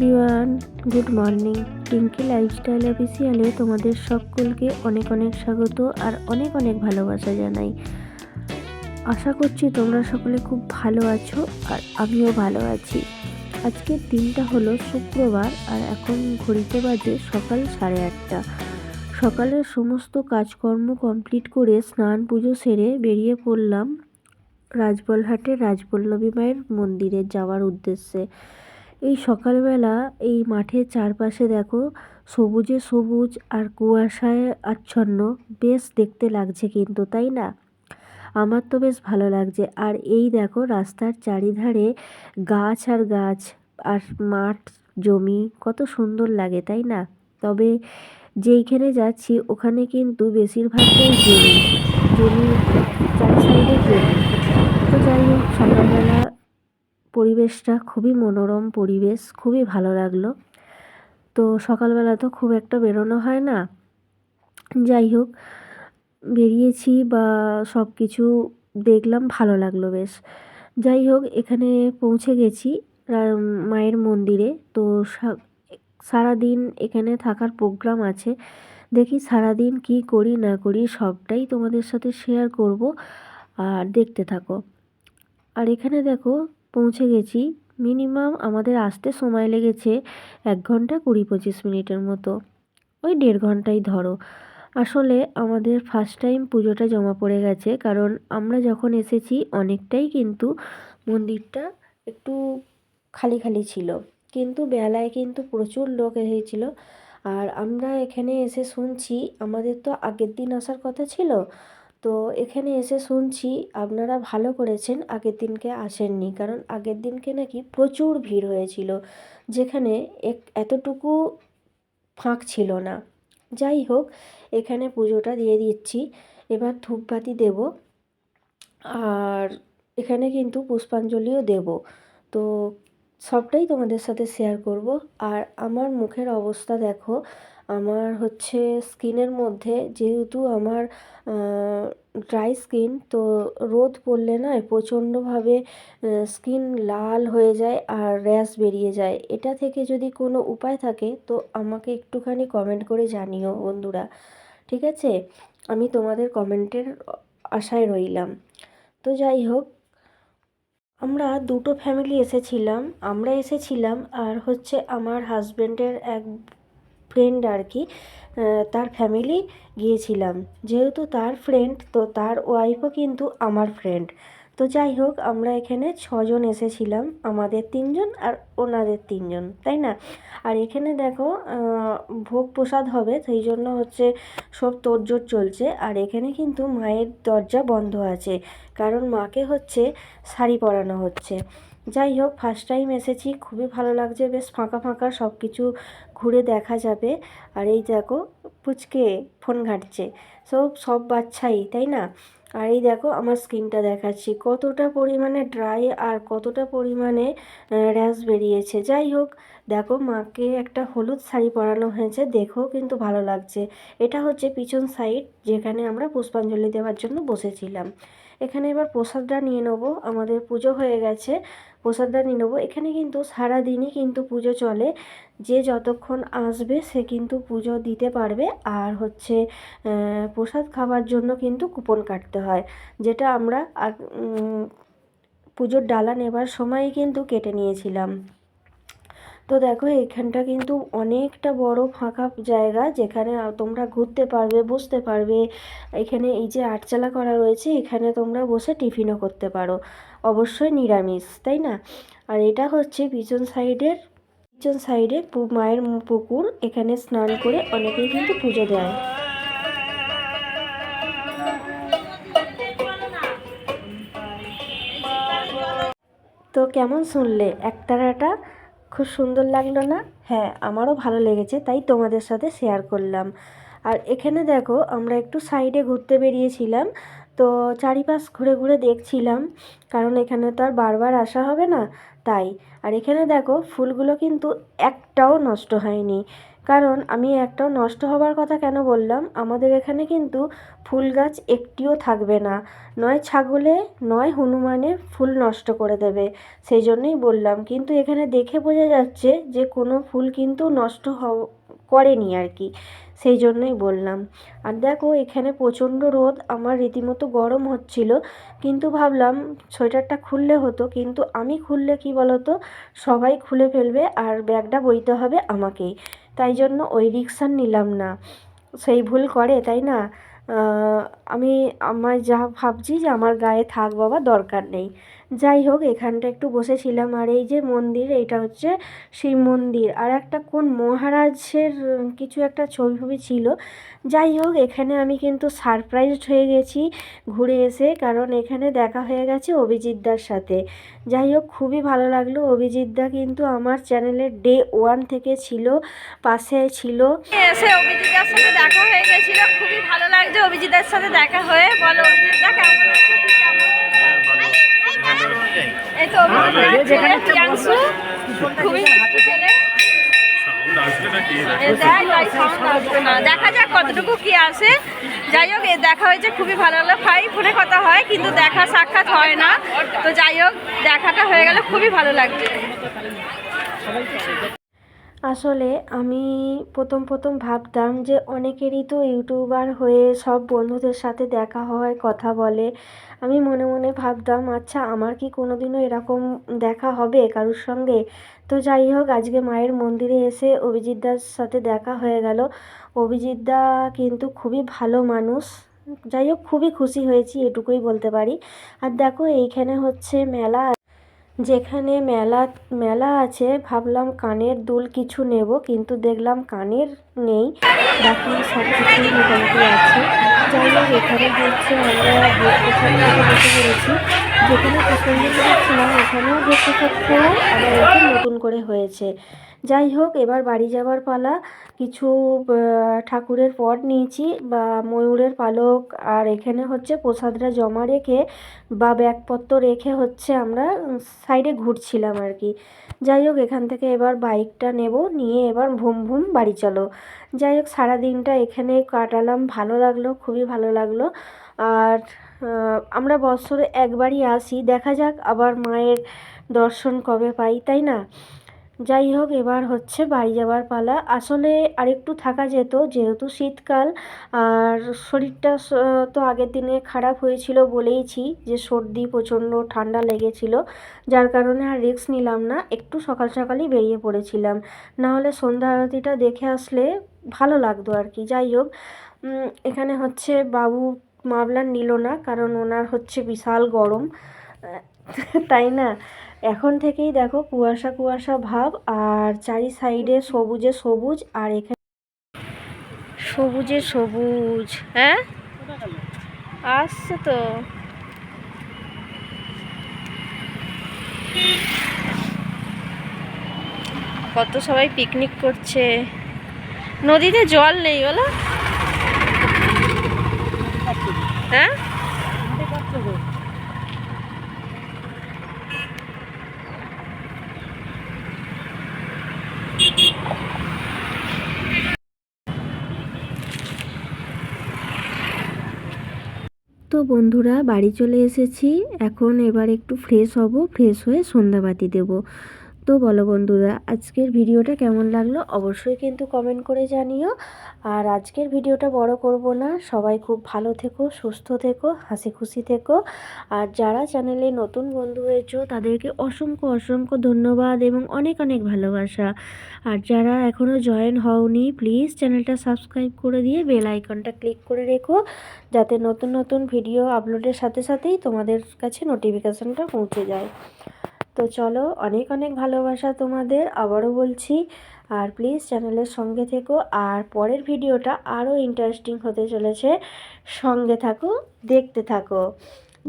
Everyone, good morning. Pinky lifestyle অফিসিয়ালে তোমাদের সকলকে অনেক অনেক স্বাগত আর অনেক অনেক ভালোবাসা জানাই। আশা করছি তোমরা সকলে খুব ভালো আছো আর আমিও ভালো আছি। আজকের দিনটা হলো শুক্রবার আর এখন ঘড়িতে বাজে সকাল সাড়ে আটটা। সকালের সমস্ত কাজকর্ম কমপ্লিট করে স্নান পুজো সেরে বেরিয়ে পড়লাম রাজবলহাটের রাজবল্লভী মায়ের মন্দিরে যাওয়ার উদ্দেশ্যে। এই সকালবেলা এই মাঠের চারপাশে দেখো সবুজে সবুজ আর কুয়াশায় আচ্ছন্ন। বেশ দেখতে লাগছে কিন্তু, তাই না? আমার তো বেশ ভালো লাগছে। আর এই দেখো রাস্তার চারিধারে গাছ আর গাছ আর মাঠ, জমি, কত সুন্দর লাগে, তাই না? তবে যেইখানে যাচ্ছি ওখানে কিন্তু বেশিরভাগটাই জমি জমি চার সাইডে জমি। তো যাই হোক, সকালবেলা পরিবেশটা খুবই মনোরম পরিবেশ, খুবই ভালো লাগল। তো সকালবেলা তো খুব একটা বেরোনো হয় না। যাই হোক, বেরিয়েছি বা সব কিছু দেখলাম, ভালো লাগল বেশ। যাই হোক, এখানে পৌঁছে গেছি মায়ের মন্দিরে। তো সারাদিন এখানে থাকার প্রোগ্রাম আছে। দেখি সারাদিন কি করি, না করি, সবটাই তোমাদের সাথে শেয়ার করব আর দেখতে থাকো। আর এখানে দেখো পৌঁছে গেছি। মিনিমাম আমাদের আসতে সময় লেগেছে এক ঘণ্টা কুড়ি পঁচিশ মিনিটের মতো। ওই দেড় ঘন্টাই ধরো। আসলে আমাদের ফার্স্ট টাইম পুজোটা জমা পড়ে গেছে, কারণ আমরা যখন এসেছি অনেকটাই কিন্তু মন্দিরটা একটু খালি খালি ছিল। কিন্তু বেলায় কিন্তু প্রচুর লোক এসেছিল। আর আমরা এখানে এসে শুনছি, আমাদের তো আগের দিন আসার কথা ছিল। তো এখানে এসে শুনছি আপনারা ভালো করেছেন, আগের দিনকে আসেননি। কারণ আগের দিনকে নাকি প্রচুর ভিড় হয়েছিল, যেখানে এক, এতটুকু ফাঁক ছিল না। যাই হোক, এখানে পুজোটা দিয়ে দিচ্ছি। এবার ধূপবাতি দেব, আর এখানে কিন্তু পুষ্পাঞ্জলিও দেব। তো সবটাই তোমাদের সাথে শেয়ার করব। আর আমার মুখের অবস্থা দেখো আমার হচ্ছে স্কিনের মধ্যে যেহেতু আমার ড্রাই স্কিন তো রোদ পড়লে না প্রচণ্ডভাবে স্কিন লাল হয়ে যায় আর র্যাশ বেরিয়ে যায়। এটা থেকে যদি কোনো উপায় থাকে, তো আমাকে একটুখানি কমেন্ট করে জানিও বন্ধুরা। ঠিক আছে? আমি তোমাদের কমেন্টের আশায় রইলাম। তো যাই হোক, আমরা দুটো ফ্যামিলি এসেছিলাম। আমরা এসেছিলাম আর হচ্ছে আমার হাজব্যান্ডের এক ফ্রেন্ড আর কি তার ফ্যামিলি গিয়েছিলাম। যেহেতু তার ফ্রেন্ড তো তার ওয়াইফও কিন্তু আমার ফ্রেন্ড তো যাই হোক, আমরা এখানে ছজন এসেছিলাম, আমাদের তিনজন আর ওনাদের তিনজন, তাই না? আর এখানে দেখো ভোগ প্রসাদ হবে, সেই জন্য হচ্ছে সব তোড়জোড় চলছে। আর এখানে কিন্তু মায়ের দরজা বন্ধ আছে, কারণ মাকে হচ্ছে শাড়ি পরানো হচ্ছে। যাই হোক ফার্স্ট টাইম এসেছি, খুবই ভালো লাগছে, বেশ ফাঁকা ফাঁকা সব কিছু ঘুরে দেখা যাবে। আর এই দেখো, পুচকে ফোন ঘাঁটছে সব সব বাচ্চাই, তাই না? আর এই দেখো, আমার স্কিনটা দেখাচ্ছি, কতটা পরিমাণে ড্রাই আর কতটা পরিমাণে র্যাশ বেরিয়েছে। যাই হোক, দেখো, মাকে একটা হলুদ শাড়ি পরানো হয়েছে, দেখো কিন্তু ভালো লাগছে। এটা হচ্ছে পিছন সাইড যেখানে আমরা পুষ্পাঞ্জলি দেওয়ার জন্য বসেছিলাম। এখানে এবার প্রসাদটা নিয়ে নেব, আমাদের পুজো হয়ে গেছে। প্রসাদটা নিয়ে নেব। এখানে কিন্তু সারাদিনই কিন্তু পুজো চলে। যে যতক্ষণ আসবে সে কিন্তু পুজো দিতে পারবে। আর হচ্ছে প্রসাদ খাওয়ার জন্য কিন্তু কুপন কাটতে হয়। যেটা আমরা পুজোর ডালা নেবার সময়ই কিন্তু কেটে নিয়েছিলাম। তো দেখো, এখানটা কিন্তু অনেকটা বড় ফাঁকা জায়গা যেখানে তোমরা ঘুরতে পারবে, বসতে পারবে। এখানে এই যে আটচালা করা রয়েছে, এখানে তোমরা বসে টিফিনও করতে পারো। অবশ্যই নিরামিষ, তাই না? আর এটা হচ্ছে পিছন সাইডের, পিছন সাইডে মায়ের পুকুর। এখানে স্নান করে অনেকেই কিন্তু পুজো দেয়। তো কেমন শুনলে, একতারাটা? খুব সুন্দর লাগল না? হ্যাঁ আমারও ভালো লেগেছে, তাই তোমাদের সাথে শেয়ার করলাম। আর এখানে দেখো, আমরা একটু সাইডে ঘুরতে বেরিয়েছিলাম, তো চারিপাশ ঘুরে ঘুরে দেখছিলাম, কারণ এখানে তো আর বারবার আসা হবে না। তাই। আর এখানে দেখো, ফুলগুলো কিন্তু একটাও নষ্ট হয়নি। কারণ আমি একটাও নষ্ট হবার কথা কেন বললাম? আমাদের এখানে কিন্তু ফুল গাছ একটিও থাকবে না। নয় ছাগলে, নয় হনুমানে ফুল নষ্ট করে দেবে, সেই জন্যই বললাম। কিন্তু এখানে দেখে বোঝা যাচ্ছে যে কোনো ফুল কিন্তু নষ্ট হ- করেনি আর কি। সেই জন্যই বললাম। আর দেখো, এখানে প্রচণ্ড রোদ, আমার রীতিমতো গরম হচ্ছিল। কিন্তু ভাবলাম সোয়েটারটা খুললে হতো, কিন্তু আমি খুললে কি বলতো, সবাই খুলে ফেলবে আর ব্যাগটা বইতে হবে আমাকেই। তাই জন্য ওই রিক্সা নিলাম না। সেই ভুল করে, তাই না? আমি, আমার যা ভাবছি যে আমার গায়ে থাক বাবা, দরকার নেই। যাই হোক এখানটা একটু বসেছিলাম। আর এই যে মন্দির এটা হচ্ছে শিব মন্দির। আর একটা কোন মহারাজের কিছু একটা ছবি ফবি ছিল। যাই হোক এখানে আমি কিন্তু সারপ্রাইজড হয়ে গেছি ঘুরে এসে, কারণ এখানে দেখা হয়ে গেছে অভিজিৎদার সাথে। যাই হোক খুবই ভালো লাগল। অভিজিৎদা কিন্তু আমার চ্যানেলের ডে ওয়ান থেকে ছিল, পাশে ছিল। সাথে দেখা হয়ে গেছিল। খুবই ভালো লাগছে অভিজিতের সাথে দেখা হয়ে। বলো অভিজিৎদা কেমন এই তো অভিজিৎ খুবই ছেলে এই দেখ, যাক কতটুকু কি আসে। যাই হোক দেখা হয়েছে খুবই ভালো লাগল। ভাই ফোনে কথা হয় কিন্তু দেখা সাক্ষাৎ হয় না। তো যাই হোক দেখাটা হয়ে গেলে খুবই ভালো লাগছে। আসলে আমি প্রথম প্রথম ভাবতাম যে অনেকেরই তো ইউটিউবার হয়ে সব বন্ধুদের সাথে দেখা হয় কথা বলে। আমি মনে মনে ভাবতাম আচ্ছা আমার কি কোনোদিনও এরকম দেখা হবে কারোর সঙ্গে? তো যাই হোক, আজকে মায়ের মন্দিরে এসে অভিজিৎদার সাথে দেখা হয়ে গেল। অভিজিৎদা কিন্তু খুবই ভালো মানুষ। যাই হোক, খুবই খুশি হয়েছি, এটুকুই বলতে পারি। আর দেখো, এইখানে হচ্ছে মেলা যেখানে মেলা মেলা আছে, ভাবলাম কানের দুল কিছু নেব, কিন্তু দেখলাম কানের নেই। বাকি সব কিছুই মোটামুটি আছে। যাই হোক, এখানে হচ্ছে আমরা বেশি পড়েছি। যেখানে পছন্দ করেছিলাম ওখানেও প্রসাদ খাওয়া আবার এখানে নতুন করে হয়েছে। যাই হোক, এবার বাড়ি যাওয়ার পালা। কিছু ঠাকুরের পট নিয়েছি বা ময়ূরের পালক, আর এখানে হচ্ছে প্রসাদটা জমা রেখে বা ব্যাগপত্র রেখে হচ্ছে আমরা সাইডে ঘুরছিলাম আর কি। যাই হোক, এখান থেকে এবার বাইকটা নেব, নিয়ে এবার ভুম ভুম বাড়ি চলো। যাই হোক, সারাদিনটা এখানে কাটালাম, ভালো লাগল, খুবই ভালো লাগল। আর আমরা বছরে একবারই আসি। দেখা যাক আবার মায়ের দর্শন কবে পাই, তাই না? যাই হোক, এবার হচ্ছে বাড়ি যাওয়ার পালা। আসলে আরেকটু থাকা যেত, যেহেতু শীতকাল। আর শরীরটা তো আগের দিনে খারাপ হয়েছিল বলেইছি যে সর্দি, প্রচণ্ড ঠান্ডা লেগেছিল। যার কারণে আর রিস্ক নিলাম না, একটু সকাল সকালই বেরিয়ে পড়েছিলাম। না হলে সন্ধ্যা আরতিটা দেখে আসলে ভালো লাগতো আর কি। যাই হোক এখানে হচ্ছে বাবু মাবলার নিল না, কারণ ওনার হচ্ছে বিশাল গরম। তাই না? এখন থেকেই দেখো, কুয়াশা কুয়াশা ভাব, আর চারি সাইডে সবুজে সবুজ, আর এখানে সবুজে সবুজ হ্যাঁ? আসছে তো। কত সবাই পিকনিক করছে। নদীতে জল নেই বলো? হ্যাঁ? তো বন্ধুরা, বাড়ি চলে এসেছি। এখন এবার একটু ফ্রেশ হব ফ্রেশ হয়ে সন্ধ্যাবাতি দেব। তো বলো বন্ধুরা, আজকের ভিডিওটা কেমন লাগল অবশ্যই কিন্তু কমেন্ট করে জানিও। আর আজকের ভিডিওটা বড় করব না, সবাই খুব ভালো থেকো, সুস্থ থেকো হাসি খুশি থেকো। আর যারা চ্যানেলে নতুন বন্ধু হয়েছো, তাদেরকে অসংখ্য অসংখ্য ধন্যবাদ এবং অনেক অনেক ভালোবাসা। আর যারা এখনও জয়েন হওনি প্লিজ চ্যানেলটা সাবস্ক্রাইব করে দিয়ে বেল আইকনটা ক্লিক করে রেখো, যাতে নতুন নতুন ভিডিও আপলোডের সাথে, সাথেই তোমাদের কাছে নোটিফিকেশানটা পৌঁছে যায়। তো চলো, অনেক অনেক ভালোবাসা তোমাদের, আবারও বলছি। আর প্লিজ চ্যানেলের সঙ্গে থেকো। আর পরের ভিডিওটা আরও ইন্টারেস্টিং হতে চলেছে। সঙ্গে থাকো, দেখতে থাকো।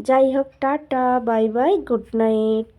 যাই হোক, tata bye bye good night